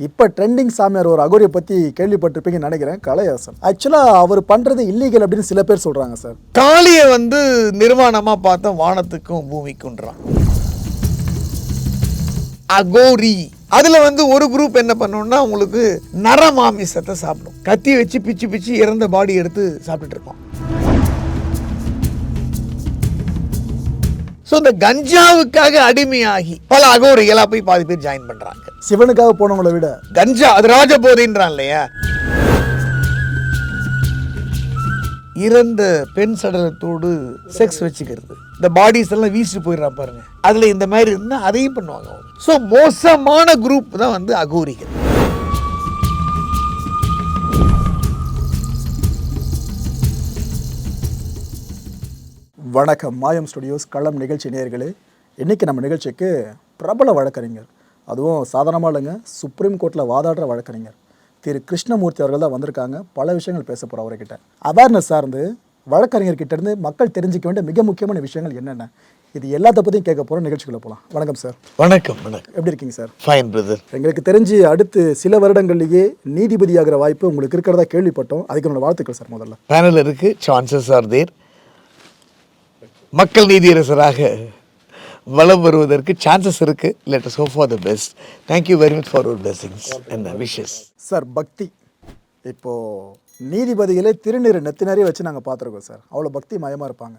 இப்போ ட்ரெண்டிங் சாமியார் ஒரு அகோரியை பற்றி கேள்விப்பட்டிருப்பீங்கன்னு நினைக்கிறேன் கலையாசன் ஆக்சுவலாக அவர் பண்ணுறது இல்லீகல் அப்படின்னு சில பேர் சொல்கிறாங்க சார் காளியை வந்து நிர்வாணமாக பார்த்தா வானத்துக்கும் பூமிக்குன்றான். அகோரி. அதில் வந்து ஒரு குரூப் என்ன பண்ணும்னா உங்களுக்கு நரமாமிசத்தை சாப்பிடும். கத்தி வச்சு பிச்சு பிச்சு இறந்த பாடி எடுத்து சாப்பிட்டுட்டு இருப்பான். ஸோ இந்த கஞ்சாவுக்காக அடிமையாகி பல அகோரிகளாக போய் பாதி பேர் ஜாயின் பண்ணுறாங்க சிவனுக்காக போனவங்களை விட. கஞ்சா அது ராஜபோதைன்றான் இல்லையா இறந்த பெண் சடலத்தோடு செக்ஸ் வச்சுக்கிறது. இந்த பாடிஸ் எல்லாம் வீசிட்டு போயிடுறான் பாருங்க. அதுல இந்த மாதிரி இருந்தா அதையும் பண்ணுவாங்க ஸோ மோசமான குரூப் தான் வந்து அகோரிகள். வணக்கம் மாயம் ஸ்டுடியோஸ். களம் நிகழ்ச்சி நேயர்களே இன்றைக்கி நம்ம நிகழ்ச்சிக்கு பிரபல வழக்கறிஞர் அதுவும் சாதாரணமாக இல்லைங்க. சுப்ரீம் கோர்ட்டில் வாதாடுற வழக்கறிஞர். திரு. கிருஷ்ணமூர்த்தி அவர்கள் தான் வந்திருக்காங்க. பல விஷயங்கள் பேச போகிறோம் அவர்கிட்ட. அவேர்னஸ் சார்ந்து வழக்கறிஞர்கிட்ட இருந்து மக்கள் தெரிஞ்சிக்க வேண்டிய மிக முக்கியமான விஷயங்கள் என்னென்ன? இது எல்லாத்த பற்றியும் கேட்க போகிறோம் நிகழ்ச்சிக்குள்ளே போகலாம் வணக்கம் சார் வணக்கம் வணக்கம். எப்படி இருக்கீங்க சார் ஃபைன் பிரதர் எங்களுக்கு தெரிஞ்சு அடுத்து சில வருடங்கள்லேயே நீதிபதியாகிற வாய்ப்பு உங்களுக்கு இருக்கிறதா கேள்விப்பட்டோம். அதுக்கு என்னோட வாழ்த்துக்கள் சார் முதல்ல. பேனல் இருக்கு. சான்சஸ் ஆர் தேர் மக்கள் நீதியரசராக வலம் வருவதற்கு சான்சஸ் இருக்கு. Let us hope for the best thank you very much for your blessings and wishes sir பக்தி. இப்போது நீதிபதிகளே திருநீர் நெத்தி வச்சு நாங்கள் பார்த்துருக்கோம் சார். அவ்வளோ பக்தி மயமாக இருப்பாங்க.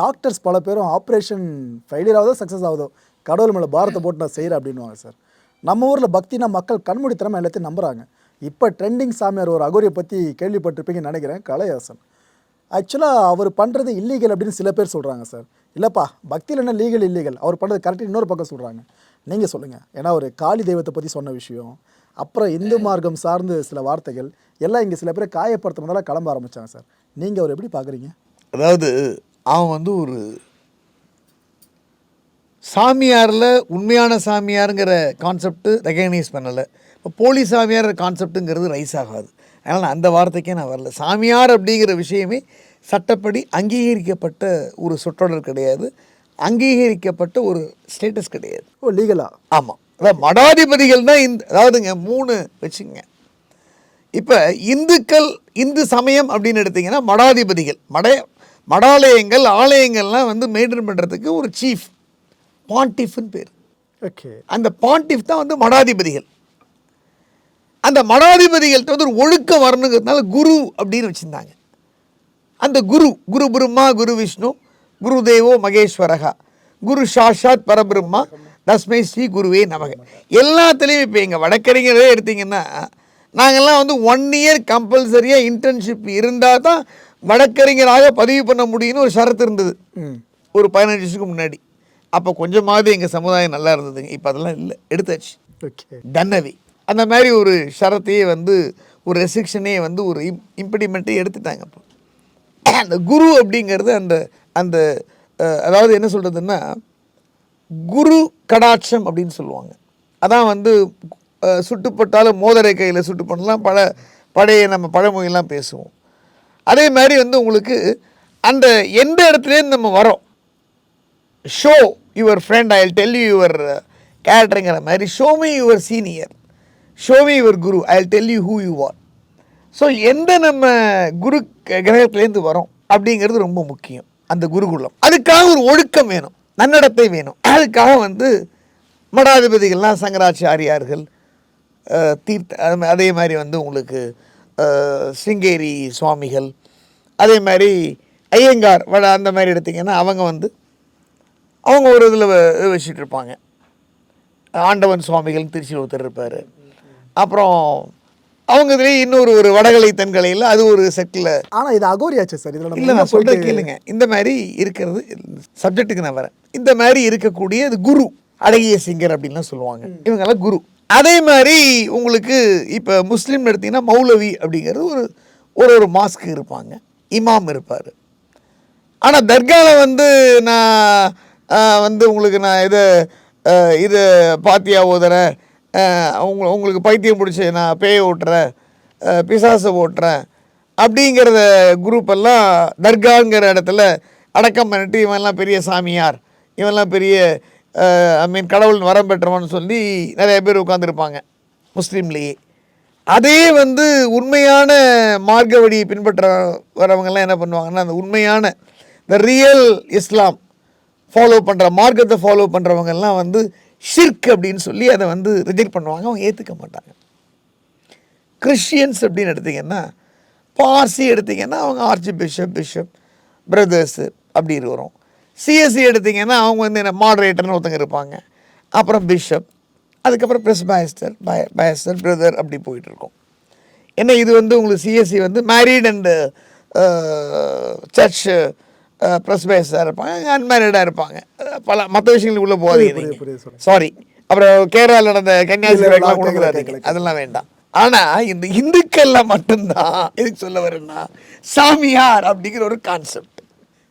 டாக்டர்ஸ் பல பேரும் ஆப்ரேஷன் ஃபெயிலியர் ஆகுதோ சக்ஸஸ் ஆகுதோ கடவுள் மேலே பாரத்தை போட்டு நான் செய்கிறேன் அப்படின்னுவாங்க சார். நம்ம ஊரில் பக்தினா மக்கள் கண்மூடித்தனமாக எல்லாத்தையும் நம்புகிறாங்க இப்போ ட்ரெண்டிங் சாமியார் ஒரு அகோரியை பற்றி கேள்விப்பட்டிருப்பீங்கன்னு நினைக்கிறேன். கலையாசன் ஆக்சுவலாக அவர் பண்ணுறது இல்லீகல் அப்படின்னு சில பேர் சொல்கிறாங்க சார். இல்லைப்பா பக்தியில் என்ன லீகல் இல்லீகல் அவர் பண்ணுறது கரெக்டாக இன்னொரு பக்கம் சொல்கிறாங்க நீங்கள் சொல்லுங்கள் ஏன்னா ஒரு காளி தெய்வத்தை பற்றி சொன்ன விஷயம் அப்புறம் இந்து மார்க்கம் சார்ந்து சில வார்த்தைகள் எல்லாம் இங்கே சில பேரை காயப்படுத்துறதால கிளம்ப ஆரம்பித்தாங்க சார். நீங்கள் அவர் எப்படி பார்க்குறீங்க அதாவது அவன் வந்து ஒரு சாமியாரில் உண்மையான சாமியாருங்கிற கான்செப்ட் ரெகக்னைஸ் பண்ணலை. இப்போ போலி சாமியார் கான்செப்ட்டுங்கிறது ரைஸ் ஆகாது. அதனால் அந்த வார்த்தைக்கே நான் வரல. சாமியார் அப்படிங்கிற விஷயமே சட்டப்படி அங்கீகரிக்கப்பட்ட ஒரு சொற்றொடர் கிடையாது. அங்கீகரிக்கப்பட்ட ஒரு ஸ்டேட்டஸ் கிடையாது. ஓ லீகலா ஆமாம் அதாவது மடாதிபதிகள் தான் இந்த அதாவதுங்க மூணு வச்சுங்க. இப்போ இந்துக்கள் இந்து சமயம் அப்படின்னு எடுத்தீங்கன்னா மடாதிபதிகள். மட மடாலயங்கள் ஆலயங்கள்லாம் வந்து மெயின்டைன் பண்ணுறதுக்கு ஒரு சீஃப் பாண்டிஃப்னு பேர். ஓகே. அந்த பாண்டிஃப் தான் வந்து மடாதிபதிகள். அந்த மடாதிபதிகள்கிட்ட வந்து ஒரு ஒழுக்கம் வரணுங்கிறதுனால குரு அப்படின்னு வச்சுருந்தாங்க. அந்த குரு குரு பிரம்மா குரு விஷ்ணு குரு தேவோ மகேஸ்வரகா குரு சாஷாத் பரபிரம்மா தஸ்மை ஸ்ரீ குருவே நமக. எல்லாத்துலேயும் இப்போ எங்கள் வடக்கறிஞரே எடுத்தீங்கன்னா நாங்கள்லாம் வந்து ஒன் இயர் கம்பல்சரியாக இன்டர்ன்ஷிப் இருந்தால் தான் வடக்கறிஞராக பதிவு பண்ண முடியும்னு ஒரு ஷரத்து இருந்தது. ஒரு பதினஞ்சு வருஷத்துக்கு முன்னாடி. அப்போ கொஞ்சமாவது எங்கள் சமுதாயம் நல்லா இருந்ததுங்க. இப்போ அதெல்லாம் இல்லை. எடுத்தாச்சு. ஓகே. டன்னவி அந்த மாதிரி ஒரு ஷரத்தையே வந்து ஒரு ரெஸ்ட்ரிக்ஷனே வந்து ஒரு இம் இம்ப்ளிமெண்ட்டே எடுத்துட்டாங்க அப்போ. அந்த குரு அப்படிங்கிறது அந்த அந்த அதாவது என்ன சொல்கிறதுன்னா குரு கடாட்சம் அப்படின்னு சொல்லுவாங்க. அதான் வந்து சுட்டுப்பட்டாலும் மோதரை கையில் சுட்டு பண்ணலாம் பல பழைய நம்ம பழமொழியெல்லாம் பேசுவோம். அதே மாதிரி வந்து உங்களுக்கு அந்த எந்த இடத்துலேருந்து நம்ம வரோம் show your friend I tell you your கேரக்டருங்கிற மாதிரி show me your senior show me your guru I tell you who you are so எந்த நம்ம குரு கிரகத்துலேருந்து கிரகத்திலேருந்து வரோம் அப்படிங்கிறது ரொம்ப முக்கியம். அந்த குருகுலம். அதுக்காக ஒரு ஒழுக்கம் வேணும். நன்னடத்தை வேணும். அதுக்காக வந்து மடாதிபதிகள்லாம் சங்கராச்சாரியார்கள் தீர்த்த அது அதே மாதிரி வந்து உங்களுக்கு சிங்கேரி சுவாமிகள் அதே மாதிரி ஐயங்கார் வட அந்த மாதிரி எடுத்திங்கன்னா அவங்க வந்து அவங்க ஒரு இதில் வச்சுட்டு இருப்பாங்க. ஆண்டவன் சுவாமிகள் திருச்சியில் ஒருத்தர் இருப்பார். அப்புறம் அவங்க இதுலேயே இன்னொரு ஒரு வடகலை தென்கலையில் அது ஒரு செட்டில் ஆனால் இது அகோரியாச்சு சார். இதில் இல்லை நான் சொல்கிறேன் கேளுங்க. இந்த மாதிரி இருக்கிறது சப்ஜெக்ட்டுக்கு நான் வரேன். இந்த மாதிரி இருக்கக்கூடிய இது குரு அழகிய சிங்கர் அப்படின்லாம் சொல்லுவாங்க. இவங்கெல்லாம் குரு. அதே மாதிரி உங்களுக்கு இப்போ முஸ்லீம் எடுத்தீங்கன்னா மௌலவி அப்படிங்கிறது ஒரு ஒரு ஒரு மாஸ்க்கு இருப்பாங்க. இமாம் இருப்பார். ஆனால் தர்காவில் வந்து நான் வந்து உங்களுக்கு நான் இதை இது பாத்தியா ஓதுறேன்? அவங்க உங்களுக்கு பைத்தியம் பிடிச்சி நான் பேய ஓட்டுறேன் பிசாசை ஓட்டுறேன் அப்படிங்கிறத குரூப் எல்லாம் தர்காங்கிற இடத்துல அடக்கம் பண்ணிட்டு இவன்லாம் பெரிய சாமியார் இவன்லாம் பெரிய ஐ மீன் கடவுள் வரம் பெற்றவன் சொல்லி நிறைய பேர் உட்காந்துருப்பாங்க முஸ்லீம்லேயே. அதே வந்து உண்மையான மார்க்க வழியை பின்பற்ற வரவங்கெல்லாம் என்ன பண்ணுவாங்கன்னா அந்த உண்மையான இந்த ரியல் இஸ்லாம் ஃபாலோ பண்ணுற மார்க்கத்தை ஃபாலோ பண்ணுறவங்கெல்லாம் வந்து ஷிர்க் அப்படின்னு சொல்லி அதை வந்து ரிஜெக்ட் பண்ணுவாங்க அவங்க ஏற்றுக்க மாட்டாங்க. கிறிஸ்டியன்ஸ் அப்படின்னு எடுத்திங்கன்னா பார்சி எடுத்திங்கன்னா அவங்க ஆர்ச்சி பிஷப் பிஷப் பிரதர்ஸு அப்படி இருக்கிறோம். சிஎஸ்சி எடுத்திங்கன்னா அவங்க வந்து என்ன மாடரேட்டர்னு ஒருத்தங்க இருப்பாங்க. அப்புறம் பிஷப் அதுக்கப்புறம் ப்ரெஸ் பயஸ்டர் பய பயஸ்டர் பிரதர் அப்படி போயிட்டுருக்கோம் ஏன்னா இது வந்து உங்களுக்கு சிஎஸ்சி வந்து மேரீட் அண்டு சர்ச் ப்ரெஸ் பயஸ்டாக இருப்பாங்க அன்மேரிடாக இருப்பாங்க. பல மற்ற விஷயங்களுக்கு உள்ளே போகாதீங்க. சாரி அப்புறம் கேரளாவில் நடந்த கன்னியாகுமரி இல்ல, வரைக்கும் நான் கொடுக்குறாதீங்க கேட்கல, அதெல்லாம் வேண்டாம். ஆனா இந்த இந்துக்கள்ல மட்டும்தான் எதுக்கு சொல்ல வரேன்னா சாமியார் அப்படிங்கிற ஒரு கான்செப்ட்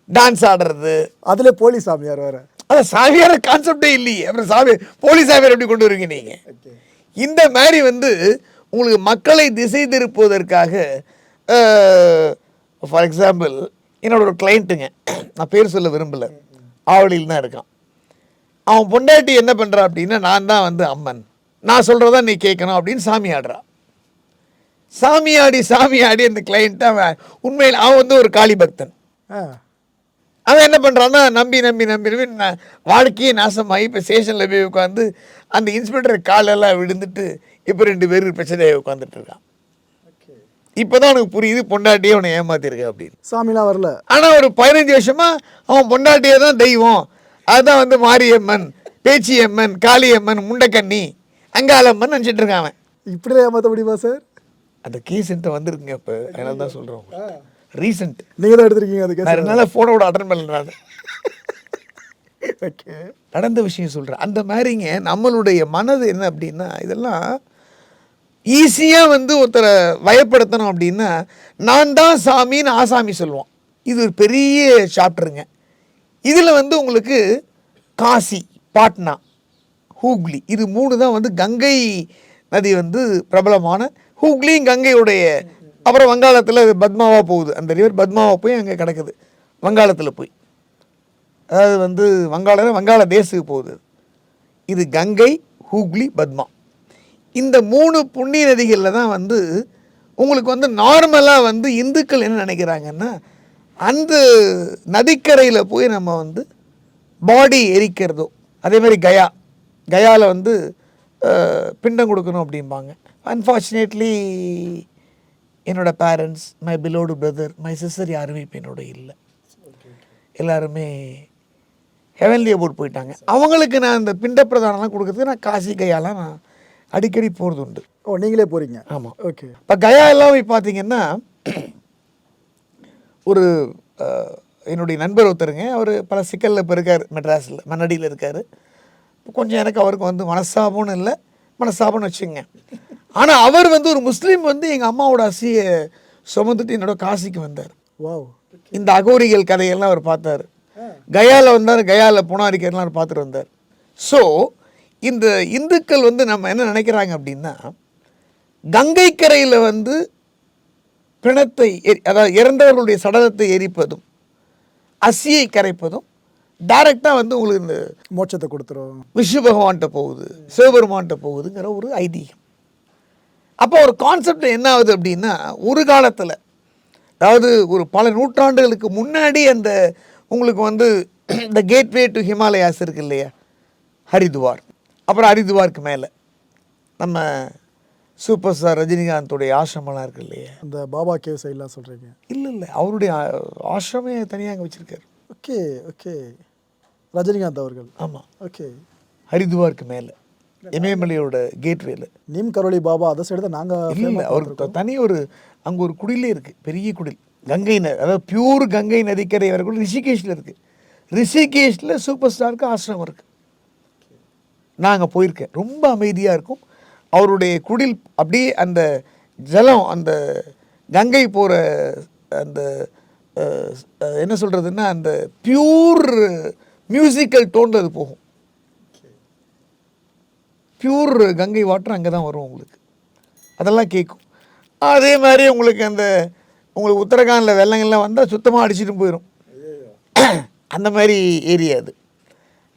டான்ஸ் ஆடுறது. அதுல போலி சாமியார் வேற. அது சாமியார் கான்செப்டே இல்லையே. அப்புறம் சாமி போலீஸ் சாமியார் எப்படி கொண்டு வருவீங்க நீங்க? இந்த மாதிரி வந்து உங்களுக்கு மக்களை திசை திருப்புவதற்காக ஃபார் எக்ஸாம்பிள் என்னோட ஒரு கிளைண்ட்டுங்க நான் பேர் சொல்ல விரும்பல. ஆவடியில் தான் இருக்கான். அவன் பொண்டாட்டி என்ன பண்ணுறா அப்படின்னா நான் தான் வந்து அம்மன். நான் சொல்கிறதா நீ கேட்கணும் அப்படின்னு சாமி ஆடுறா. சாமி ஆடி சாமி ஆடி அந்த கிளைண்ட்டை அவன் உண்மையில் அவன் வந்து ஒரு காளி பக்தன். அவன் என்ன பண்ணுறான்னா நம்பி நம்பி நம்பி நம்பி நா- வாழ்க்கையே நாசமாகி இப்போ ஸ்டேஷனில் போய் உட்காந்து அந்த இன்ஸ்பெக்டர் காலெல்லாம் விழுந்துட்டு இப்போ ரெண்டு பேரும் பிரச்சனையாக உட்காந்துட்டு இருக்கான். இப்போ தான் உனக்கு புரியுது பொண்டாட்டியே அவனை ஏமாத்திருக்க அப்படின்னு. சாமிலாம் வரல. ஆனால் ஒரு பதினஞ்சு வருஷமா அவன் பொண்டாட்டியே தான் தெய்வம். அதுதான் வந்து மாரியம்மன் பேச்சியம்மன் காளியம்மன் முண்டக்கண்ணி அங்காளம்மன் நினச்சிட்டு இருக்கான் அவன். இப்படிலாம் ஏமாத்த முடியுமா சார் அந்த கேஸ் என்கிட்ட வந்திருக்குங்க இப்போ. அதனால தான் சொல்கிறோம் ரீசெண்ட் நீங்க தான் எடுத்திருக்கீங்க அதுக்கு ரெண்டு நாளாக ஃபோனோட அட்டன் பண்ணல நான். ஓகே நடந்த விஷயம் சொல்கிறேன் அந்த மாதிரிங்க நம்மளுடைய மனது என்ன அப்படின்னா இதெல்லாம் ஈஸியாக வந்து ஒருத்தரை வயப்படுத்தணும் அப்படின்னா நான் தான் சாமின்னு ஆசாமி சொல்லுவான். இது ஒரு பெரிய சாப்டருங்க. இதில் வந்து உங்களுக்கு காசி பாட்னா ஹூக்லி இது மூணு தான் வந்து கங்கை நதி வந்து பிரபலமான ஹூக்லியும் கங்கையுடைய. அப்புறம் வங்காளத்தில் அது பத்மாவாக போகுது. அந்த ரிவர் பத்மாவாக போய் அங்கே கிடக்குது. வங்காளத்தில் போய். அதாவது வந்து வங்காள வங்காள தேசத்துக்கு போகுது. இது கங்கை ஹூக்லி பத்மா. இந்த மூணு புண்ணிய நதிகளில் தான் வந்து உங்களுக்கு வந்து நார்மலாக வந்து இந்துக்கள் என்ன நினைக்கிறாங்கன்னா அந்த நதிக்கரையில் போய் நம்ம வந்து பாடி எரிக்கிறதோ அதே மாதிரி கயா கயாவில் வந்து பிண்டம் கொடுக்கணும் அப்படிம்பாங்க. அன்ஃபார்ச்சுனேட்லி என்னோடய parents my beloved brother my sister யாருமே இப்போ என்னோட இல்லை. எல்லாருமே ஹெவன்லி அபோட் போயிட்டாங்க. அவங்களுக்கு நான் இந்த பிண்ட பிரதானம்லாம் கொடுக்கறதுக்கு நான் காசி கையாலாம் நான் அடிக்கடி போகிறது உண்டு ஓ நீங்களே போறீங்க? ஆமாம் ஓகே. இப்போ கயா எல்லாம் போய் பார்த்தீங்கன்னா ஒரு என்னுடைய நண்பர் ஒருத்தருங்க அவர் பல சிக்கலில் இப்போ இருக்கார் மெட்ராஸில் மன்னடியில் இருக்கார். கொஞ்சம் எனக்கு அவருக்கு வந்து மனஸ்தாபம்னு இல்லை மனஸ்தாபம்னு வச்சுங்க ஆனால் அவர் வந்து ஒரு முஸ்லீம் வந்து எங்கள் அம்மாவோட அசியை சுமந்துட்டு என்னோட காசிக்கு வந்தார். வாவ். இந்த அகோரிகள் கதையெல்லாம் அவர் பார்த்தாரு. கயாவில் வந்தார் கயாவில் புனாரிக்கெல்லாம் அவர் பார்த்துட்டு வந்தார். ஸோ இந்த இந்துக்கள் வந்து நம்ம என்ன நினைக்கிறாங்க அப்படின்னா கங்கை கரையில் வந்து பிணத்தை எரி- அதாவது இறந்தவர்களுடைய சடலத்தை எரிப்பதும் அசியை கரைப்பதும் டைரெக்டாக வந்து உங்களுக்கு இந்த மோட்சத்தை கொடுத்துரும். விஷ்ணு பகவான்கிட்ட போகுது சிவபெருமான்கிட்ட போகுதுங்கிற ஒரு ஐதீகம். அப்போ ஒரு கான்செப்ட் என்ன ஆகுது அப்படின்னா ஒரு காலத்தில் அதாவது ஒரு பல நூற்றாண்டுகளுக்கு முன்னாடி அந்த உங்களுக்கு வந்து இந்த கேட்வே டு ஹிமாலயாஸ் இருக்கு இல்லையா? ஹரித்வார். அப்புறம் ஹரித்வாருக்கு மேலே. நம்ம சூப்பர் ஸ்டார் ரஜினிகாந்தோடைய ஆசிரமெல்லாம் இருக்கு இல்லையா? அந்த பாபா கேவ் சைட்லாம் சொல்றீங்க. இல்லை இல்லை. அவருடைய ஆசிரமே தனியாக அங்கே வச்சுருக்காரு. Okay okay. ரஜினிகாந்த் அவர்கள். ஆமாம் ஓகே. ஹரித்வாருக்கு மேலே. இமயமலையோட கேட்வேல நீம் கரோலி பாபா அதை சைடு தான் நாங்க இல்லை இல்லை. அவருக்கு தனி ஒரு அங்கே ஒரு குடிலே இருக்குது பெரிய குடில். கங்கை ந அதாவது பியூர் கங்கை நதிக்கரை வரைக்கும் ரிஷிகேஷில் இருக்குது ரிஷிகேஷில் சூப்பர் ஸ்டாருக்கு ஆசிரமம் இருக்குது நான் அங்கே போயிருக்கேன். ரொம்ப அமைதியாக இருக்கும். அவருடைய குடில் அப்படியே அந்த ஜலம் அந்த கங்கை போகிற அந்த என்ன சொல்கிறதுன்னா அந்த பியூர் மியூசிக்கல் டோனில் அது போகும். பியூர் கங்கை வாட்டர் அங்கே தான் வரும் உங்களுக்கு. அதெல்லாம் கேட்கும் அதே மாதிரி உங்களுக்கு அந்த உங்களுக்கு உத்தரகாண்டில் வெள்ளங்கள்லாம் வந்தால் சுத்தமாக அடிச்சிட்டு போயிடும் அந்த மாதிரி ஏரியா அது.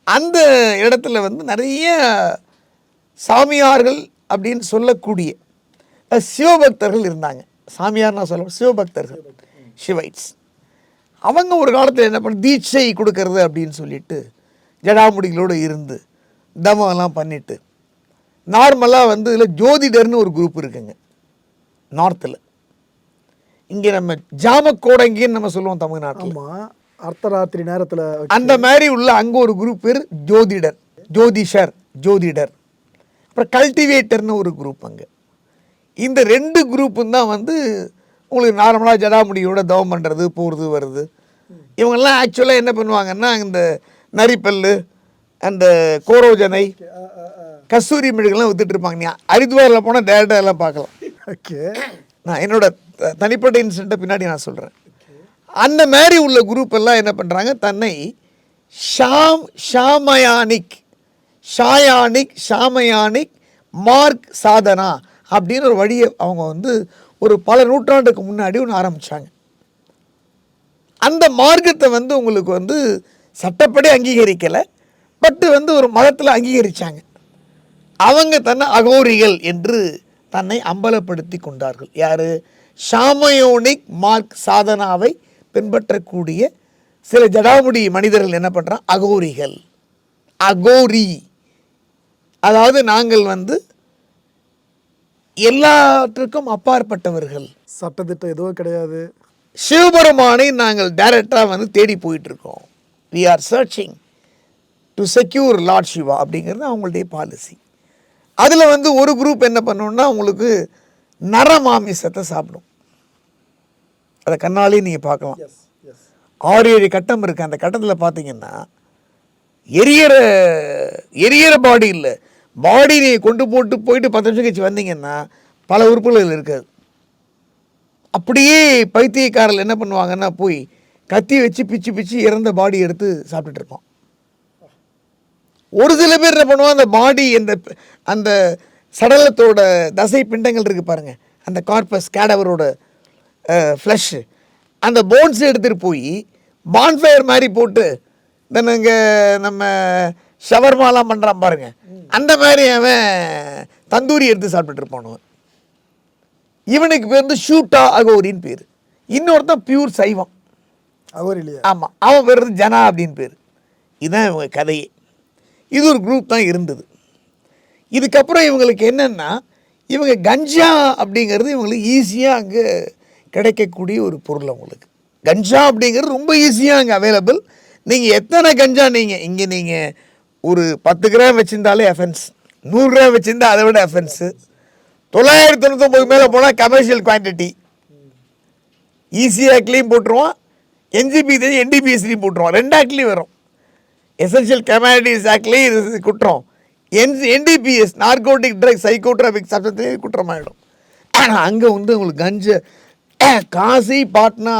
அந்த இடத்துல வந்து நிறைய சாமியார்கள் அப்படின்னு சொல்லக்கூடிய சிவபக்தர்கள் இருந்தாங்க. சாமியார் நான் சொல்ல சிவபக்தர்கள் சிவைட்ஸ். அவங்க ஒரு காலத்தில் என்ன பண்ண தீட்சை கொடுக்கறது அப்படின்னு சொல்லிட்டு ஜடாமுடிகளோடு இருந்து தமம்லாம் பண்ணிட்டு நார்மலாக வந்து இதில் ஜோதிடர்னு ஒரு குரூப் இருக்குங்க நார்த்தில். இங்கே நம்ம ஜாமக்கோடங்கின்னு நம்ம சொல்லுவோம் தமிழ்நாட்டில். அர்த்தராத்திரி நேரத்துல அந்த மாதிரி உள்ள அங்கே ஒரு குரூப் பேர் ஜோதிடர் ஜோதிஷர் ஜோதிடர். அப்புறம் கல்டிவேட்டர்னு ஒரு குரூப் அங்கே. இந்த ரெண்டு குரூப்பும் தான் வந்து உங்களுக்கு நார்மலாக ஜடாமுடியோட தவம் பண்ணுறது போகிறது வருது இவங்கெல்லாம் ஆக்சுவலாக என்ன பண்ணுவாங்கன்னா இந்த நரிப்பல்லு அந்த கோரோஜனை கஸ்தூரி மெழுகெல்லாம் வித்துட்டு இருப்பாங்க. நீ ஹரித்வாரில் போனால் டேரக்டாக எல்லாம் பார்க்கலாம். ஓகே. நான் என்னோட தனிப்பட்ட இன்சிடென்ட்டை பின்னாடி நான் சொல்கிறேன் அந்த மாதிரி உள்ள குரூப் எல்லாம் என்ன பண்ணுறாங்க தன்னை ஷாம் ஷாமயானிக் ஷாயானிக் ஷாமயானிக் மார்க் சாதனா அப்படின்னு ஒரு வழியை அவங்க வந்து ஒரு பல நூற்றாண்டுக்கு முன்னாடி ஒன்று ஆரம்பித்தாங்க அந்த மார்க்கத்தை வந்து உங்களுக்கு வந்து சட்டப்படி அங்கீகரிக்கலை பட்டு வந்து ஒரு மதத்தில் அங்கீகரித்தாங்க அவங்க தன்னை அகோரிகள் என்று தன்னை அம்பலப்படுத்தி கொண்டார்கள். யார்? ஷாமயோனிக் மார்க் சாதனாவை பின்பற்றக்கூடிய சில ஜடாமுடி மனிதர்கள் என்ன பண்றாங்க? அகோரிகள். அகோரி. அதாவது நாங்கள் வந்து எல்லாற்றுக்கும் அப்பாற்பட்டவர்கள். சட்டத்திட்டம் எதுவும் கிடையாது. சிவபெருமானை நாங்கள் டைரக்டாக வந்து தேடி போயிட்டு இருக்கோம் we are searching to secure lord Shiva அப்படிங்கிறது அவங்களுடைய பாலிசி அதில் வந்து ஒரு குரூப் என்ன பண்ணணும்னா உங்களுக்கு நரமாமிசத்தை சாப்பிடும். அதை கண்ணாலே நீங்கள் பார்க்கலாம். ஆறு ஏழு கட்டம் இருக்குது அந்த கட்டத்தில் பார்த்தீங்கன்னா எரியற எரியற பாடி இல்லை. பாடி நீங்கள் கொண்டு போட்டு போயிட்டு பத்து நிமிஷம் கழிச்சு வந்தீங்கன்னா பல உறுப்புகள் இருக்காது. அப்படியே பைத்தியக்காரர்கள் என்ன பண்ணுவாங்கன்னா போய் கத்தி வச்சு பிச்சு பிச்சு இறந்த பாடி எடுத்து சாப்பிட்டுட்டு இருப்பான். ஒரு சில பேர் என்ன பண்ணுவாங்க அந்த பாடி அந்த அந்த சடலத்தோட தசை பிண்டங்கள் இருக்கு பாருங்க. அந்த கார்பஸ் கேடவரோட ஃப்ளஷ் அந்த போன்ஸ் எடுத்துகிட்டு போய் பான்ஃபயர் மாதிரி போட்டு இந்த இங்கே நம்ம ஷவர்மாலாம் பண்ணுறான் பாருங்க. அந்த மாதிரி அவன் தந்தூரி எடுத்து சாப்பிட்டுட்டு இருப்பானுவன் இவனுக்கு பேர் வந்து ஷூட்டா அகோரின்னு பேர். இன்னொருத்தன் பியூர் சைவம். இல்லையா ஆமாம் அவன் பேர் வந்து ஜனா அப்படின்னு பேர். இதுதான் இவங்க கதையே. இது ஒரு குரூப் தான் இருந்தது. இதுக்கப்புறம் இவங்களுக்கு என்னென்னா இவங்க கஞ்சா அப்படிங்கிறது இவங்களுக்கு ஈஸியாக அங்கே கிடைக்கக்கூடிய ஒரு பொருள் அவங்களுக்கு. கஞ்சா அப்படிங்கிறது ரொம்ப ஈஸியாக அங்கே அவைலபிள் நீங்கள் எத்தனை கஞ்சா நீங்கள் இங்கே நீங்கள் ஒரு பத்து கிராம் வச்சுருந்தாலே எஃபென்ஸ் நூறு கிராம் வச்சுருந்தா அதை விட எஃபென்ஸு தொள்ளாயிரத்தி தொண்ணூத்தொம்பது மேலே போனால் கமர்ஷியல் குவான்டிட்டி ஈஸி ஆக்ட்லேயும் போட்டுருவான் என்ஜிபி என்டிபிஎஸ்லையும் போட்டுருவான் ரெண்டு ஆக்ட்லேயும் வரும். எசென்ஷியல் கமாடிட்டிஸ் ஆக்ட்லேயும் இது குற்றம் என் என்டிபிஎஸ் நார்கோட்டிக் ட்ரக் சைக்கோட்ராபிக் சப்ஜெக்ட்லேயும் குற்றமாயிடும் ஆனால் அங்கே வந்து உங்களுக்கு கஞ்ச காசி பாட்னா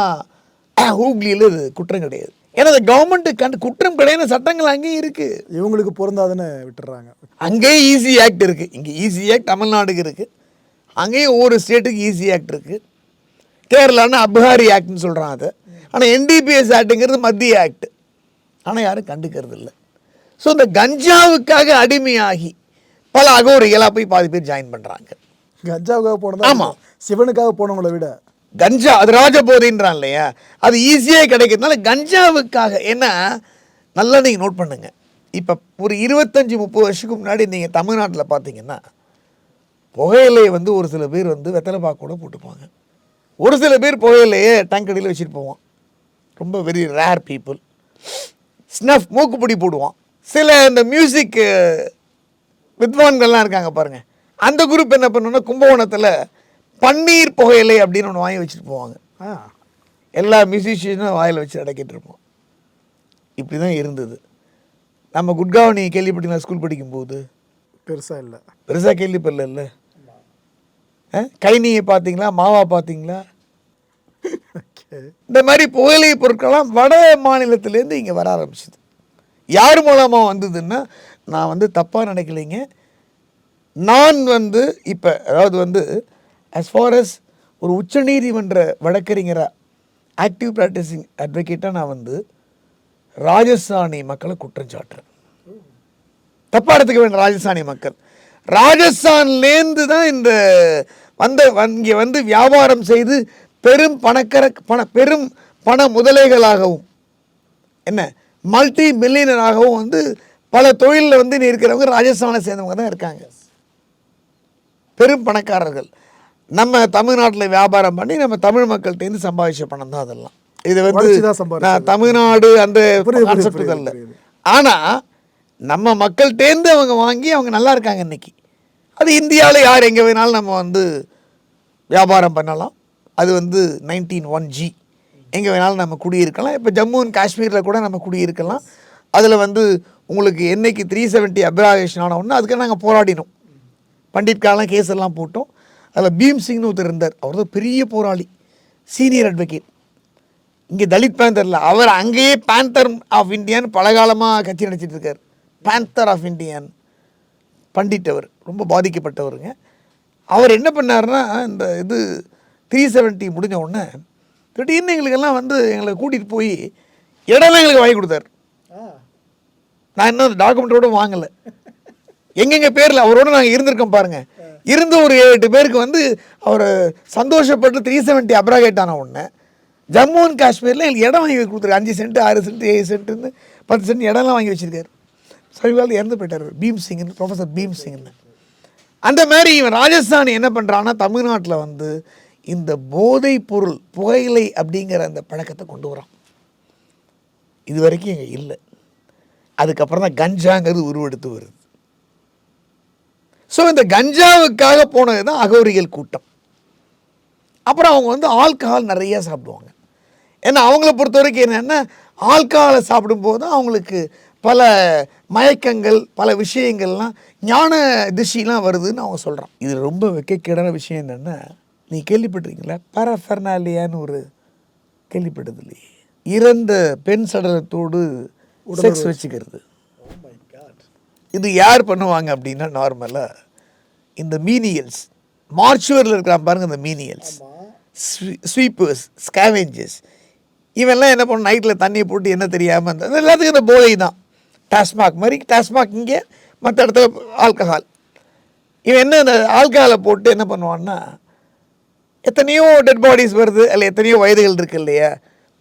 ஹூக்லியில் இது குற்றம் கிடையாது. ஏன்னா அந்த கவர்மெண்ட்டு கண்டு குற்றம் கிடையாது சட்டங்கள் அங்கேயும் இருக்குது இவங்களுக்கு பொருந்தாதுன்னு விட்டுறாங்க. அங்கேயும் ஈஸி ஆக்ட் இருக்குது இங்கே ஈஸி ஆக்ட் தமிழ்நாடுக்கு இருக்குது அங்கேயும் ஒவ்வொரு ஸ்டேட்டுக்கு ஈஸி ஆக்ட் இருக்குது கேரளான்னா அப்ஹாரி ஆக்ட்னு சொல்கிறான் அதை. ஆனால் என்டிபிஎஸ் ஆக்ட்டுங்கிறது மத்திய ஆக்ட் ஆனால் யாரும் கண்டுக்கிறது இல்லை. ஸோ இந்த கஞ்சாவுக்காக அடிமையாகி பல அகோரிகளாக போய் பாதி பேர் ஜாயின் பண்ணுறாங்க கஞ்சாவுக்காக போனதா? ஆமா. சிவனுக்காக போனவங்கள விட கஞ்சா அது ராஜபோதைன்றான் இல்லையா அது ஈஸியாக கிடைக்கிறதுனால கஞ்சாவுக்காக ஏன்னா நல்லா நீங்கள் நோட் பண்ணுங்க. இப்போ ஒரு இருபத்தஞ்சி முப்பது வருஷத்துக்கு முன்னாடி நீங்கள் தமிழ்நாட்டில் பார்த்தீங்கன்னா புகையிலையை வந்து ஒரு சில பேர் வந்து வெத்தலை பாக்க கூட போட்டுப்பாங்க ஒரு சில பேர் புகையிலையே டேங்க் அடியில் வச்சுட்டு போவோம். ரொம்ப வெரி ரேர் பீப்புள் ஸ்னஃப் மூக்குப்பிடி போடுவோம். சில இந்த மியூசிக் வித்வான்கள்லாம் இருக்காங்க பாருங்கள் அந்த குரூப் என்ன பண்ணுன்னா கும்பகோணத்தில் பன்னீர் புகையிலை அப்படின்னு ஒன்று வாங்கி வச்சுட்டு போவாங்க. எல்லா மியூசிஷியனும் வாயில் வச்சு அடக்கிட்டு இருப்போம். இப்படி தான் இருந்தது. நம்ம குட்காவை நீங்கள் கேள்விப்பட்டீங்களா? ஸ்கூல் படிக்கும்போது? பெருசா இல்லை. பெருசாக கேள்விப்படல கைனியை பார்த்தீங்களா? மாவா பார்த்தீங்களா? இந்த மாதிரி புகையிலை பொருட்கள்லாம் வட மாநிலத்திலேருந்து இங்கே வர ஆரம்பிச்சது. யார் மூலமாக வந்ததுன்னா நான் வந்து தப்பாக நினைக்கலைங்க. நான் வந்து இப்போ அதாவது வந்து அஸ் ஃபார் அஸ் ஒரு உச்சநீதிமன்ற வழக்கறிஞராக ஆக்டிவ் ப்ராக்டிஸிங் அட்வொகேட்டாக நான் வந்து ராஜஸ்தானி மக்களை குற்றம் சாட்டுறேன். தப்பாக எடுத்துக்க வேண்டிய ராஜஸ்தானி மக்கள். ராஜஸ்தான்லேருந்து தான் இந்த வந்த இங்கே வந்து வியாபாரம் செய்து பெரும் பணக்கர பண பெரும் பண முதலைகளாகவும் என்ன மல்டி மில்லியனராகவும் வந்து பல தொழிலில் வந்து நீ இருக்கிறவங்க ராஜஸ்தானை சேர்ந்தவங்க தான் இருக்காங்க. பெரும் பணக்காரர்கள். நம்ம தமிழ்நாட்டில் வியாபாரம் பண்ணி நம்ம தமிழ் மக்கள்கிட்டேருந்து சம்பாதிச்ச பணம் தான் அதெல்லாம். இது வந்து தமிழ்நாடு அந்த கான்செப்ட் இல்லை. ஆனால் நம்ம மக்கள்கிட்டேருந்து அவங்க வாங்கி அவங்க நல்லா இருக்காங்க இன்னைக்கு. அது இந்தியாவில் யார் எங்கே வேணாலும் நம்ம வந்து வியாபாரம் பண்ணலாம். அது வந்து நைன்டீன் ஒன் ஜி எங்கே வேணாலும் நம்ம குடியிருக்கலாம். இப்போ ஜம்மு அண்ட் காஷ்மீரில் கூட நம்ம குடியிருக்கலாம். அதில் வந்து உங்களுக்கு என்னைக்கு த்ரீ செவன்ட்டி அப்ராகேஷன் ஆன உடனே அதுக்கு நாங்கள் போராடினோம். பண்டிட்காலாம் கேஸ் எல்லாம் போட்டோம். அதில் பீம் சிங்னு ஒருத்தர் இருந்தார். அவர் தான் பெரிய போராளி சீனியர் அட்வொகேட் இங்கே தலித் பேந்தரில் அவர் அங்கேயே பேந்தர் ஆஃப் இந்தியான்னு பலகாலமாக கட்சி நடத்திட்டு இருக்கார். பேந்தர் ஆஃப் இந்தியன் பண்டிட் அவர் ரொம்ப பாதிக்கப்பட்டவருங்க. அவர் என்ன பண்ணாருன்னா இந்த இது த்ரீ செவன்ட்டி முடிஞ்ச உடனே திடீர்னு எங்களுக்கெல்லாம் வந்து எங்களை கூட்டிகிட்டு போய் இடம்லாம் எங்களுக்கு வாங்கி கொடுத்தாரு. நான் இன்னும் டாக்குமெண்ட்டோட வாங்கலை. எங்கெங்க பேரில் அவரோட நாங்கள் இருந்திருக்கோம் பாருங்க. இருந்து ஒரு ஏழு எட்டு பேருக்கு வந்து அவர் சந்தோஷப்பட்டு த்ரீ செவன்ட்டி அப்ராகேட் ஆன உடனே ஜம்மு அண்ட் காஷ்மீரில் எங்களுக்கு இடம் வாங்கி கொடுத்துரு அஞ்சு சென்ட் ஆறு சென்ட் ஏழு சென்ட்டுன்னு பத்து சென்ட் இடம்லாம் வாங்கி வச்சிருக்காரு. சமீபத்தில் இறந்து போயிட்டார். பீம் சிங்னு ப்ரொஃபஸர் பீம் சிங்னு அந்த மாதிரி இவன் ராஜஸ்தான் என்ன பண்ணுறான்னா தமிழ்நாட்டில் வந்து இந்த போதைப் பொருள் புகையிலை அப்படிங்கிற அந்த பழக்கத்தை கொண்டு வரான். இது வரைக்கும் இங்கே இல்லை. அதுக்கப்புறம் தான் கஞ்சாங்கிறது உருவெடுத்து வருது. ஸோ இந்த கஞ்சாவுக்காக போனது தான் அகோரிகள் கூட்டம். அப்புறம் அவங்க வந்து ஆல்கஹால் நிறைய சாப்பிடுவாங்க. ஏன்னா அவங்கள பொறுத்த வரைக்கும் என்னென்னா ஆல்கஹாலை சாப்பிடும்போது தான் அவங்களுக்கு பல மயக்கங்கள் பல விஷயங்கள்லாம் ஞான திசைலாம் வருதுன்னு அவங்க சொல்கிறான் இது ரொம்ப வெக்கக்கேடான விஷயம் என்னென்னா நீ கேள்விப்பட்டிருக்கீங்களா? பரஃபெர்னாலியான்னு ஒரு கேள்விப்பட்டது இல்லையே இறந்த பெண் சடலத்தோடு செக்ஸ் வச்சுக்கிறது. இது யார் பண்ணுவாங்க அப்படின்னா நார்மலாக இந்த மீனியல்ஸ் மார்ச்சுவரில் இருக்கிறான் பாருங்க இந்த மீனியல்ஸ் ஸ்வீப்பர்ஸ் ஸ்கேவெஞ்சர்ஸ் இவெல்லாம் என்ன பண்ண நைட்டில் தண்ணி போட்டு என்ன தெரியாமல் அந்த எல்லாத்துக்கும் இந்த போதை தான். டாஸ்மாக் மாதிரி டாஸ்மாக் இங்கே மற்ற இடத்துல ஆல்கஹால் இவன் என்ன இந்த ஆல்கஹாலை போட்டு என்ன பண்ணுவான்னா எத்தனையோ டெட் பாடிஸ் வருது அல்ல எத்தனையோ வயதுகள் இருக்கு இல்லையா?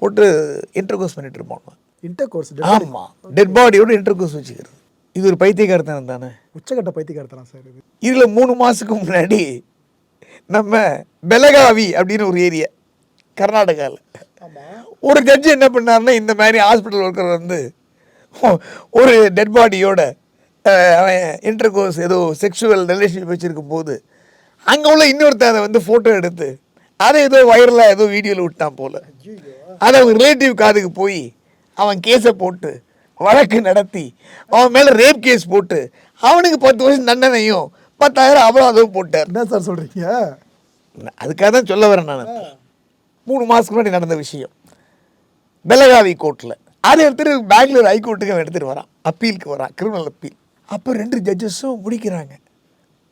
போட்டு இன்டர்கோஸ் பண்ணிட்டு இருப்பான் இன்டர் கோர்ஸ் ஆமாம் டெட் பாடியோட இன்டர்கோஸ் வச்சுக்கிறது. இது ஒரு பைத்தியக்காரத்தனம் தானே? உச்சகட்ட பைத்தியக்காரத்தனம் சார் இது. இதில் மூணு மாதத்துக்கு முன்னாடி நம்ம பெலகாவி அப்படின்னு ஒரு ஏரியா கர்நாடகாவில் ஒரு ஜட்ஜி என்ன பண்ணாருன்னா இந்த மாதிரி ஹாஸ்பிட்டல் ஒர்க்கர் வந்து ஒரு டெட் பாடியோட அவன் இன்டர்கோர்ஸ் ஏதோ செக்ஷுவல் ரிலேஷன்ஷிப் வச்சுருக்கும் போது அங்கே உள்ள இன்னொருத்தன் அதை வந்து ஃபோட்டோ எடுத்து அதை ஏதோ வைரலாக ஏதோ வீடியோவில் விட்டான் போல். அதை அவன் ரிலேட்டிவ் காதுக்கு போய் அவன் கேஸை போட்டு வழக்கு நடத்தி அவன் மேலே ரேப் கேஸ் போட்டு அவனுக்கு பத்து வருஷம் தண்டனையும் பத்தாயிரம் அபராதம் போட்டார். என்ன சார் சொல்றீங்க? அதுக்காக தான் சொல்ல வரேன் நான். மூணு மாதத்துக்கு முன்னாடி நடந்த விஷயம். பெலகாவி கோர்ட்டில் அதை எடுத்துட்டு பெங்களூர் ஹைகோர்ட்டுக்கு அவன் எடுத்துகிட்டு வரான். அப்பீலுக்கு வரான். கிரிமினல் அப்பீல் அப்போ ரெண்டு ஜட்ஜஸும் முடிக்கிறாங்க.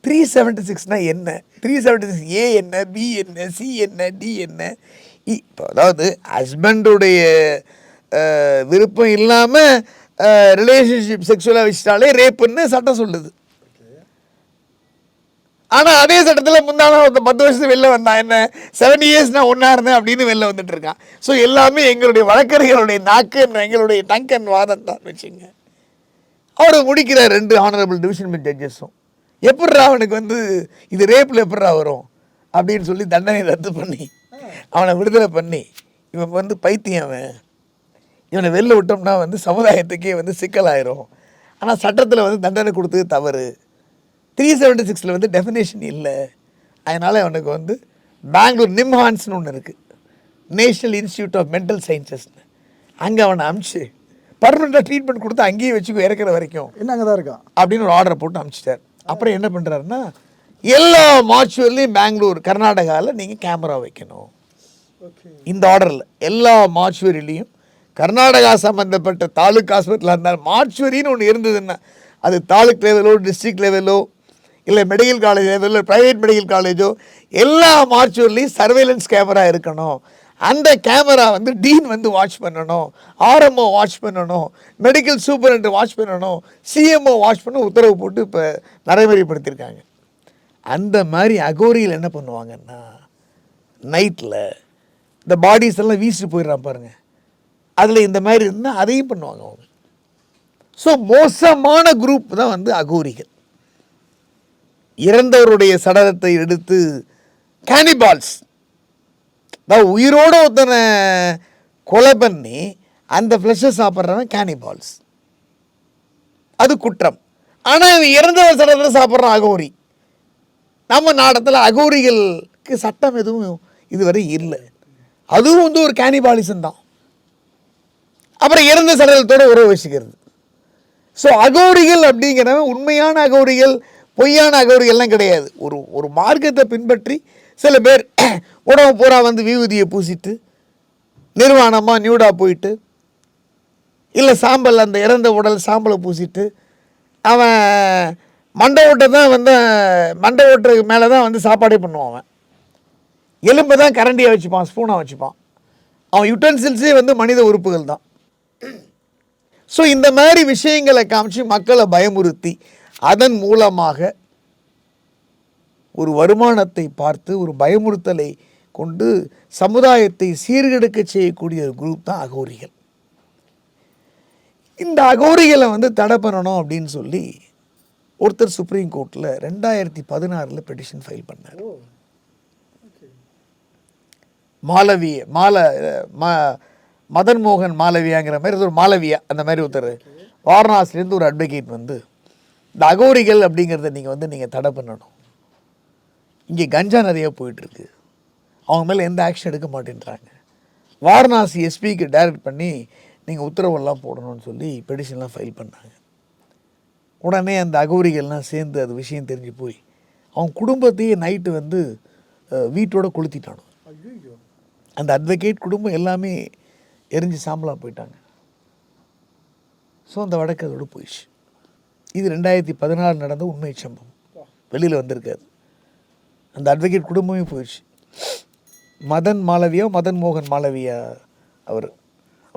த்ரீ செவன்ட்டி சிக்ஸ்னால் என்ன? த்ரீ செவன்ட்டி சிக்ஸ் ஏ என்ன? பி என்ன? சி என்ன? டி என்ன? இ இப்போ அதாவது ஹஸ்பண்டுடைய விருப்பம் இல்லாமல் ரிலேஷன்ஷிப் செக்ஷுவலாக வச்சுட்டாலே ரேப்புன்னு சட்டம் சொல்லுது. ஆனால் அதே சட்டத்தில் முந்தான ஒருத்தன் பத்து வருஷத்துக்கு வெளில வந்தான் என்ன செவன் இயர்ஸ் நான் ஒன்றா இருந்தேன் அப்படின்னு வெளில வந்துட்டு இருக்கான். ஸோ எல்லாமே எங்களுடைய வழக்கறிஞர்களுடைய நாக்கு எங்களுடைய டங்கன் வாதம் தான் வச்சுங்க. அவர் முடிக்கிறார் ரெண்டு ஆனரபிள் டிவிஷன் பெஞ்ச் ஜட்ஜஸும் எப்பட்றா அவனுக்கு வந்து இது ரேப்பில் எப்பட்றா வரும்? அப்படின்னு சொல்லி தண்டனை ரத்து பண்ணி அவனை விடுதலை பண்ணி இவன் வந்து பைத்தியம் அவன். இவனை வெளில விட்டோம்னா வந்து சமுதாயத்துக்கே வந்து சிக்கலாயிரும். ஆனால் சட்டத்தில் வந்து தண்டனை கொடுத்தது தவறு. த்ரீ செவன்ட்டி சிக்ஸில் வந்து டெஃபினேஷன் இல்லை. அதனால் அவனுக்கு வந்து பெங்களூர் நிம்ஹான்ஸ்னு ஒன்று இருக்குது நேஷ்னல் இன்ஸ்டியூட் ஆஃப் மென்டல் சயின்சஸ்னு அங்கே அவனை அமுச்சு பர்மனெண்ட்டாக ட்ரீட்மெண்ட் கொடுத்து அங்கேயே வச்சுக்கோ இறக்குற வரைக்கும். என்ன அங்கே தான் இருக்கான் அப்படின்னு ஒரு ஆர்டரை போட்டு அனுப்பிச்சிட்டார் அப்புறம் என்ன பண்ணுறாருன்னா எல்லா மார்ச்சுவர்லையும் பெங்களூர் கர்நாடகாவில் நீங்கள் கேமரா வைக்கணும். ஓகே இந்த ஆர்டரில் எல்லா மார்ச்சுவரிலையும் கர்நாடகா சம்மந்தப்பட்ட தாலுக் ஹாஸ்பிட்டலாக இருந்தாலும் மார்ச்சுவரின்னு ஒன்று இருந்ததுன்னா அது தாலுக் லெவலோ டிஸ்ட்ரிக்ட் லெவலோ இல்லை மெடிக்கல் காலேஜ் லெவலோ ப்ரைவேட் மெடிக்கல் காலேஜோ எல்லா மார்ச்சுவர்லையும் சர்வேலன்ஸ் கேமரா இருக்கணும். அந்த கேமரா வந்து டீன் வந்து வாட்ச் பண்ணணும். ஆர்எம்ஓ வாட்ச் பண்ணணும். மெடிக்கல் சூப்பரண்ட் வாட்ச் பண்ணணும். சிஎம்ஓ வாட்ச் பண்ண உத்தரவு போட்டு இப்போ நடைமுறைப்படுத்தியிருக்காங்க அந்த மாதிரி அகோரியில் என்ன பண்ணுவாங்கன்னா நைட்டில் இந்த பாடிஸ் எல்லாம் வீசிட்டு போயிடுறான் பாருங்கள் அதில் இந்த மாதிரி இருந்தால் அதையும் பண்ணுவாங்க அவங்க. ஸோ மோசமான குரூப் தான் வந்து அகோரிகள். இறந்தவருடைய சடலத்தை எடுத்து கேனிபால்ஸ் அதாவது உயிரோட ஒருத்தனை கொலை பண்ணி அந்த ஃப்ளஷை சாப்பிட்றவன் கேனிபால்ஸ் அது குற்றம். ஆனால் இவன் இறந்தவர் சடலத்தில் சாப்பிட்றான் அகோரி. நம்ம நாடத்தில் அகோரிகளுக்கு சட்டம் எதுவும் இதுவரை இல்லை. அதுவும் வந்து ஒரு கேனிபாலிசம் தான். அப்புறம் இறந்த சடலத்தோடு உறவு வச்சுக்கிறது. ஸோ அகௌரிகள் அப்படிங்கிறவன் உண்மையான அகௌரிகள் பொய்யான அகௌரிகள்லாம் கிடையாது. ஒரு ஒரு மார்க்கத்தை பின்பற்றி சில பேர் உடம்பு பூரா வந்து விபூதியை பூசிட்டு நிர்வாணமாக நியூடாக போயிட்டு இல்லை சாம்பல் அந்த இறந்த உடல் சாம்பலை பூசிட்டு அவன் மண்டை ஓட்டை தான் வந்து மண்டை ஓட்டுறதுக்கு மேலே தான் வந்து சாப்பாடே பண்ணுவான் அவன். எலும்பை தான் கரண்டியாக வச்சுப்பான் ஸ்பூனாக வச்சுப்பான். அவன் யுட்டன்சில்ஸே வந்து மனித உறுப்புகள் தான். ஸோ இந்த மாதிரி விஷயங்களை காமிச்சு மக்களை பயமுறுத்தி அதன் மூலமாக ஒரு வருமானத்தை பார்த்து ஒரு பயமுறுத்தலை கொண்டு சமுதாயத்தை சீர்கெடுக்க செய்யக்கூடிய ஒரு குரூப் தான் அகோரிகள். இந்த அகோரிகளை வந்து தடை பண்ணணும் அப்படின்னு சொல்லி ஒருத்தர் சுப்ரீம் கோர்ட்டில் ரெண்டாயிரத்தி பதினாறில் பெட்டிஷன் ஃபைல் பண்ணார். மாலவிய மால மதன் மோகன் மாலவியாங்கிற மாதிரி இது ஒரு மாலவியா அந்த மாதிரி ஒருத்தர். வாரணாசிலேருந்து ஒரு அட்வொகேட் வந்து இந்த அகோரிகள் அப்படிங்கிறத நீங்கள் வந்து நீங்கள் தடை பண்ணணும். இங்கே கஞ்சா நிறைய போயிட்டுருக்கு. அவங்க மேலே எந்த ஆக்ஷன் எடுக்க மாட்டேன்றாங்க. வாரணாசி எஸ்பிக்கு டைரக்ட் பண்ணி நீங்கள் உத்தரவெல்லாம் போடணும்னு சொல்லி பெடிஷன்லாம் ஃபைல் பண்ணாங்க. உடனே அந்த அகோரிகள்லாம் சேர்ந்து அது விஷயம் தெரிஞ்சு போய் அவன் குடும்பத்தையே நைட்டு வந்து வீட்டோட கொளுத்திட்டானோ அந்த அட்வொகேட் குடும்பம் எல்லாமே எரிஞ்சு சாம்பலாக போயிட்டாங்க. ஸோ அந்த வழக்கு அதோட போயிடுச்சு. இது ரெண்டாயிரத்தி பதினாறு நடந்த உண்மை சம்பவம். வெளியில் வந்திருக்காது அந்த அட்வொகேட் குடும்பமே போயிடுச்சு. மதன் மாளவியா மதன் மோகன் மாளவியா அவர்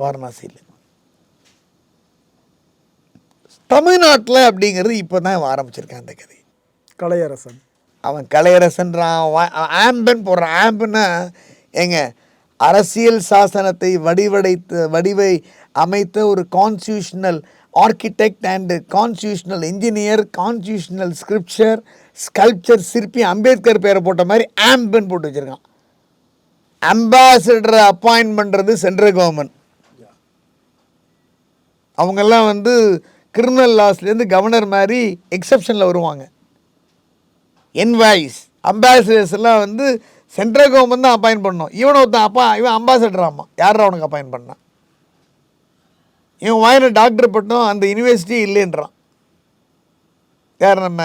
வாரணாசியில். தமிழ்நாட்டில் அப்படிங்கிறது இப்போ தான் ஆரம்பிச்சிருக்கேன் அந்த கதை. கலையரசன். அவன் கலையரசன்றான். ஆம்பன் போடுறான். ஆம்புன்னா ஏங்க அரசியல் சாசனத்தை வடிவடைத்த வடிவை அமைத்த ஒரு constitutional architect and constitutional engineer constitutional scripture sculpture சிற்பி அம்பேத்கர் பேரை போட்ட மாதிரி ஆம்பன் போட்டு வச்சுருக்கான். அம்பாசடரை அப்பாயின்ட் பண்ணுறது சென்ட்ரல் கவர்மெண்ட் அவங்கெல்லாம் வந்து கிரிமினல் லாஸ்லேருந்து கவர்னர் மாதிரி எக்ஸப்ஷனில் வருவாங்க. என்வாய்ஸ் அம்பாசிடர்ஸ் எல்லாம் வந்து சென்ட்ரல் கவர்மெண்ட் தான் அப்பாயின் பண்ணும் இவனை ஒருத்தன் அப்பா இவன் அம்பாசடர் ஆமாம் யாரா அவனுக்கு அப்பாயின் பண்ணான் இவன் வாயின டாக்டர் பட்டம் அந்த யூனிவர்சிட்டி இல்லைன்றான். யார் நம்ம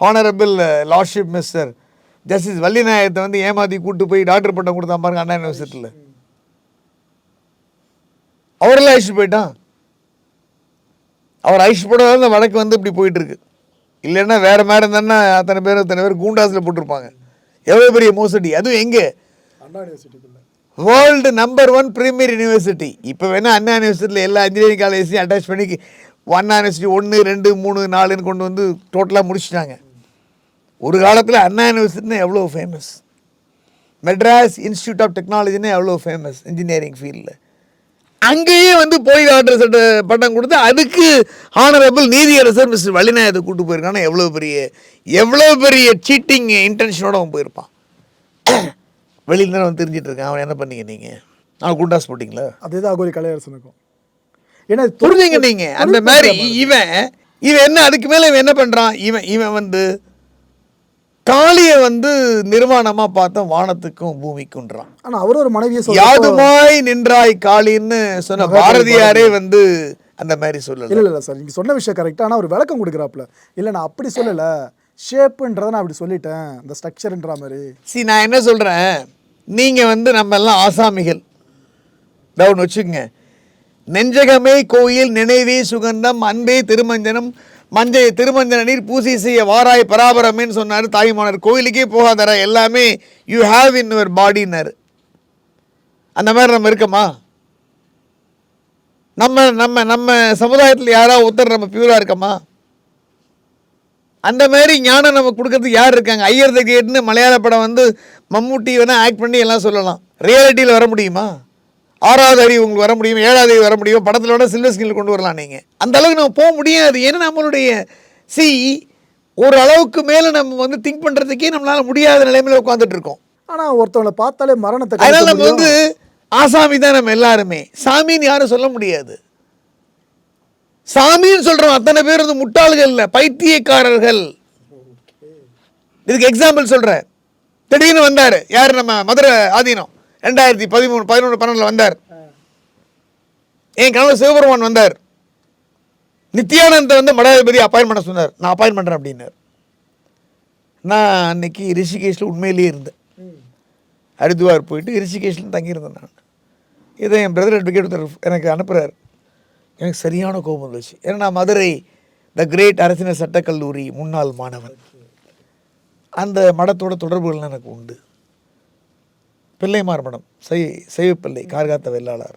ஹானரபிள் லார்ட்ஷிப் மிஸ்டர் ஜஸ்டிஸ் வள்ளிநாயகத்தை வந்து ஏமாத்தி கூட்டு போய் டாக்டர் பட்டம் கொடுத்தான் பாருங்க அண்ணா யூனிவர்சிட்டியில் அவரெல்லாம் அழிச்சு போயிட்டான். அவர் அழிச்சு போடாத அந்த வழக்கு வந்து இப்படி போயிட்டுருக்கு இல்லைன்னா வேறு மாதிரி இருந்தான்னா அத்தனை பேர் அத்தனை பேர் கூண்டாஸில் போட்டிருப்பாங்க. எவ்வளோ பெரிய மோசடி? அதுவும் எங்கே? World number one premier university இப்போ வேணால் அண்ணா யூனிவர்சிட்டியில் எல்லா இன்ஜினியரிங் காலேஜையும் அட்டாச் பண்ணி அண்ணா யூனிவர்சிட்டி ஒன்று ரெண்டு மூணு நாலுன்னு கொண்டு வந்து டோட்டலாக முடிச்சிட்டாங்க. ஒரு காலத்தில் அண்ணா யூனிவர்சிட்டினா எவ்வளோ ஃபேமஸ் மெட்ராஸ் இன்ஸ்டியூட் ஆஃப் டெக்னாலஜினா எவ்வளோ ஃபேமஸ் இன்ஜினியரிங் ஃபீல்டில் அங்கேயே வந்து போய் டாக்டர் சட்ட பட்டம் கொடுத்து அதுக்கு ஹானரபிள் நீதியரசர் மிஸ்டர் வள்ளிநாயகத்தை கூட்டு போயிருக்கானா எவ்வளோ பெரிய எவ்வளோ பெரிய சீட்டிங் இன்டென்ஷனோட அவன் போயிருப்பான். வெளியில் தான் அவன் தெரிஞ்சிட்டு இருக்கான். அவன் என்ன பண்ணீங்க நீங்கள் அவன் குண்டாஸ் போட்டிங்களா? அதேதான் அகோரி கலையரசனுக்கும். ஏன்னா புரிஞ்சுங்க நீங்க. அந்த மாதிரி இவன் இவன் என்ன அதுக்கு மேல இவன் என்ன பண்றான்? இவன் இவன் வந்து காளியை வந்து நிர்வாணமா பார்த்தா வானத்துக்கும் பூமிக்குன்றான். ஆனா அவர் ஒரு மனைவியை யாதுமாய் நின்றாய் காளின்னு சொன்ன பாரதியாரே வந்து அந்த மாதிரி சொல்லல. இல்ல இல்ல சார் நீங்க சொன்ன விஷயம் கரெக்ட் ஆனா அவர் விளக்கம் கொடுக்குறாப்ல இல்ல நான் அப்படி சொல்லல. ஷேப்புன்றதை நான் அப்படி சொல்லிட்டேன். இந்த ஸ்ட்ரக்சர்ன்ற மாதிரி. சி நான் என்ன சொல்றேன்? நீங்க வந்து நம்ம எல்லாம் ஆசாமிகள். டவுன் வச்சுக்கோங்க. நெஞ்சகமே கோயில் நினைவே சுகந்தம் அன்பே திருமஞ்சனம் மஞ்சை திருமஞ்சன நீர் பூசி செய்ய வாராய் பராபரமேன்னு சொன்னார். தாய்மானர் கோயிலுக்கே போகாதார எல்லாமே யூ ஹாவ் இன் யுவர் பாடினார் அந்த மாதிரி நம்ம இருக்கோமா? நம்ம நம்ம நம்ம சமுதாயத்தில் யாராவது ஒருத்தர் நம்ம பியூராக இருக்கோமா? அந்த மாதிரி ஞானம் நம்ம கொடுக்கறதுக்கு யார் இருக்காங்க? ஐயர் த கேட்னு மலையாள படம் வந்து மம்முட்டி வேணால் ஆக்ட் பண்ணி எல்லாம் சொல்லலாம். ரியாலிட்டியில் வர முடியுமா? ஆறாவது அறிவு உங்களுக்கு வர முடியும் ஏழாவது அறிவு வர முடியும். படத்தில் விட சில்வர் ஸ்கில் கொண்டு வரலாம் நீங்கள் அந்த அளவுக்கு நம்ம போக முடியாது. ஏன்னா நம்மளுடைய சி ஒரு அளவுக்கு மேலே நம்ம வந்து திங்க் பண்ணுறதுக்கே நம்மளால் முடியாத நிலைமையில் உட்காந்துட்டு இருக்கோம். ஆனால் ஒருத்தவங்களை பார்த்தாலே மரணத்தை அதனால நம்ம. வந்து ஆசாமி தான் நம்ம எல்லாருமே. சாமின்னு யாரும் சொல்ல முடியாது. சாமின்னு சொல்றோம். அத்தனை பேர் வந்து முட்டாள்கள் இல்ல பைத்தியக்காரர்கள். இதுக்கு எக்ஸாம்பிள் சொல்றேன். திடீர்னு வந்தார். யார்? நம்ம மதுரை ஆதீனம். ரெண்டாயிரத்தி பதிமூணு பதினொன்று பன்னெண்டில் வந்தார். என் கணவர் சிவபெருமான் வந்தார். நித்யானந்த வந்து மடாதிபதி அப்பாயின் பண்ண சொன்னார். நான் அப்பாயின் பண்ணுறேன் அப்படின்னார். நான் அன்னைக்கு ரிஷிகேஷில் உண்மையிலேயே இருந்தேன். ஹரித்வார் போயிட்டு ரிஷிகேஷில் தங்கியிருந்தேன் நான். இதை என் பிரதர் அட்வொகேட் ஒருத்தர் எனக்கு அனுப்புகிறார் எனக்கு சரியான கோபம் வந்துச்சு. ஏன்னா நான் மதுரை த கிரேட் அரசினர் சட்டக்கல்லூரி முன்னாள் மாணவன். அந்த மடத்தோட தொடர்புகள்லாம் எனக்கு உண்டு. பிள்ளைமார் மடம் செய் செய்வப்பிள்ளை கார்காத்த வெள்ளாளர்.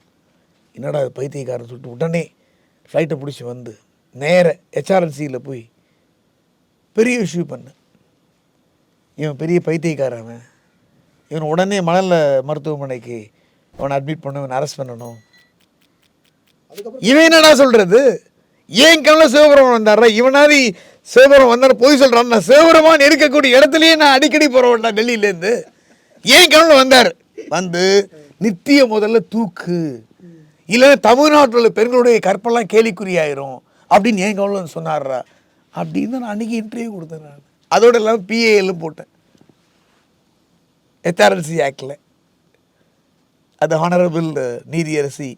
என்னடா பைத்தியக்காரன் சொல்லிட்டு உடனே ஃப்ளைட்டை பிடிச்சி வந்து நேர ஹெச்ஆர்என்சியில் போய் பெரிய இஷ்யூ பண்ணேன் இவன் பெரிய பைத்தியக்காரன் அவன். இவன் உடனே மணல மருத்துவமனைக்கு அவனை அட்மிட் பண்ண இவனை அரெஸ்ட் பண்ணணும். இவன் என்னடா சொல்றது? ஏன் கண்ணில் சிவபெருமான் வந்தாரா இவனாவது சிவபெருமான் வந்தார் பொய் சொல்றான். நான் சிவபெருமான் இருக்கக்கூடிய இடத்துலயே நான் அடிக்கடி போறவன்டா டெல்லியிலேருந்து. ஏன் கவனம் வந்தார்? வந்து நித்திய முதல்ல தூக்கு. இல்லைன்னா தமிழ்நாட்டில் பெண்களுடைய கற்பெல்லாம் கேலிக்குறியாயிரும். அப்படின்னு ஏன் கவனம் சொன்னார்ரா? அப்படின்னு தான் நான் அன்றைக்கி இன்டர்வியூ கொடுத்தேன் நான். அதோட இல்லாமல் பிஏஎல்லும் போட்டேன். ஹெச்ஆர்எல்சி ஆக்டில் அது ஹானரபிள் நீதியரசி.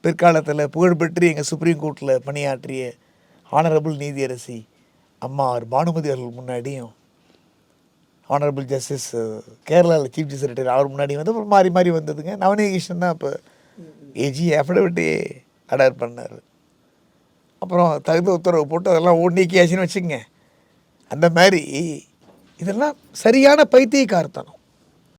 பிற்காலத்தில் புகழ்பெற்று எங்கள் சுப்ரீம் கோர்ட்டில் பணியாற்றிய ஹானரபிள் நீதியரசி அம்மா அவர் பானுமதி அவர்கள் முன்னாடியும் ஆனரபிள் ஜஸ்டிஸ் கேரளாவில் சீஃப் ஜஸ்டிஸ் ரிட்டையர் அவர் முன்னாடி வந்து அப்புறம் மாறி மாறி வந்ததுங்க. நவநீகிருஷ்ணன் தான் இப்போ ஏஜி அஃபிடவிட்டி அடர் பண்ணார். அப்புறம் தகுந்த உத்தரவு போட்டு அதெல்லாம் ஓடிக்கியாச்சின்னு நீக்கியாச்சுன்னு வச்சுக்கங்க. அந்த மாதிரி இதெல்லாம் சரியான பைத்தியக்காரத்தனம்.